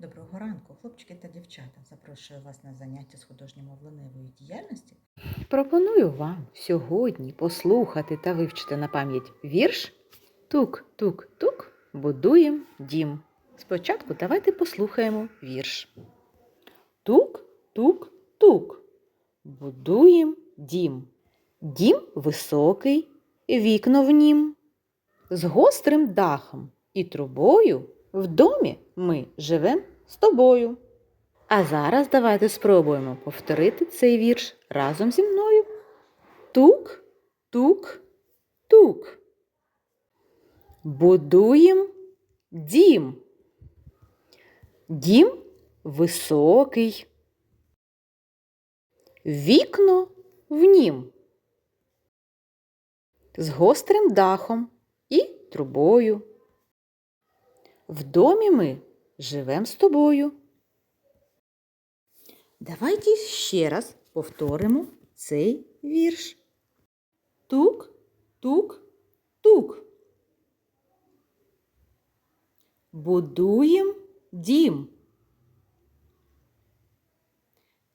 Доброго ранку, хлопчики та дівчата. Запрошую вас на заняття з художньо-мовленевої діяльності. Пропоную вам сьогодні послухати та вивчити на пам'ять вірш Тук-тук-тук будуєм дім. Спочатку давайте послухаємо вірш. Тук-тук-тук будуєм дім. Дім високий, вікно в нім. З гострим дахом і трубою в домі ми живем з тобою. А зараз давайте спробуємо повторити цей вірш разом зі мною. Тук, тук, тук. Будуєм дім. Дім високий. Вікно в нім. З гострим дахом і трубою. В домі ми живем з тобою. Давайте ще раз повторимо цей вірш. Тук, тук, тук. Будуєм дім.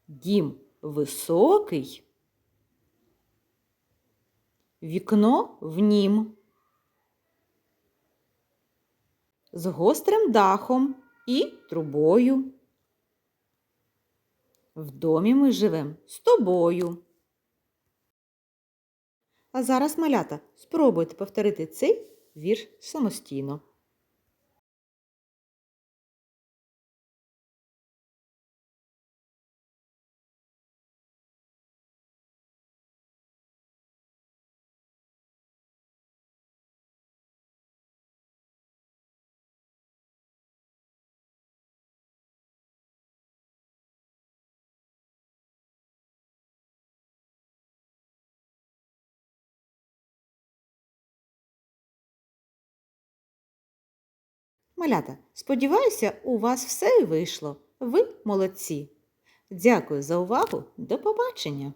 Дім високий. Вікно в нім. З гострим дахом і трубою. В домі ми живем з тобою. А зараз, малята, спробуйте повторити цей вірш самостійно. Малята, сподіваюся, у вас все вийшло. Ви молодці. Дякую за увагу. До побачення!